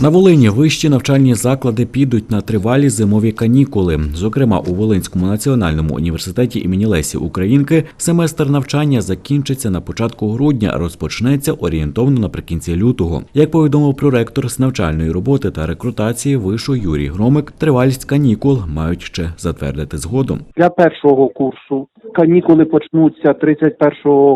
На Волині вищі навчальні заклади підуть на тривалі зимові канікули. Зокрема, у Волинському національному університеті імені Лесі Українки семестр навчання закінчиться на початку грудня, розпочнеться орієнтовно наприкінці лютого. Як повідомив проректор з навчальної роботи та рекрутації вишу Юрій Громик, тривалість канікул мають ще затвердити згодом. Для першого курсу канікули почнуться 31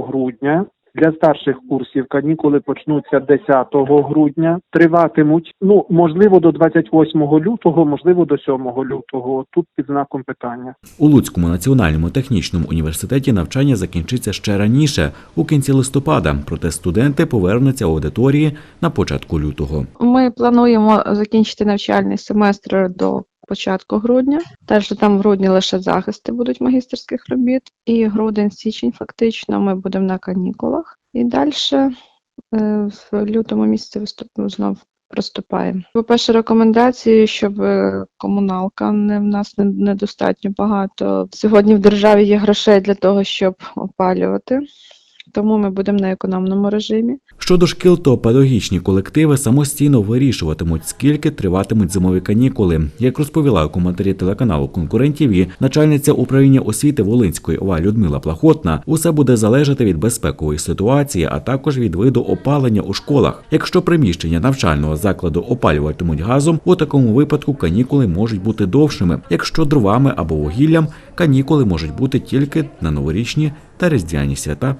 грудня. Для старших курсів канікули почнуться 10 грудня, триватимуть ну можливо до 28 лютого, можливо до 7 лютого. Тут під знаком питання. У Луцькому національному технічному університеті навчання закінчиться ще раніше, у кінці листопада. Проте студенти повернуться у аудиторії на початку лютого. Ми плануємо закінчити навчальний семестр до початку грудня. Далі там в грудні лише захисти будуть магістерських робіт, і грудень-січень фактично ми будемо на канікулах. І далі в лютому місяці виступимо знов. Приступаємо. По-перше, рекомендації, щоб е, комуналка не в нас не- недостатньо багато. Сьогодні в державі є грошей для того, щоб опалювати, тому ми будемо на економному режимі. Щодо шкіл, то педагогічні колективи самостійно вирішуватимуть, скільки триватимуть зимові канікули. Як розповіла у коментарі телеканалу конкурентів, начальниця управління освіти Волинської ОВА Людмила Плахотна, усе буде залежати від безпекової ситуації, а також від виду опалення у школах. Якщо приміщення навчального закладу опалюватимуть газом, у такому випадку канікули можуть бути довшими. Якщо дровами або вугіллям, канікули можуть бути тільки на новорічні та різдвяні свята.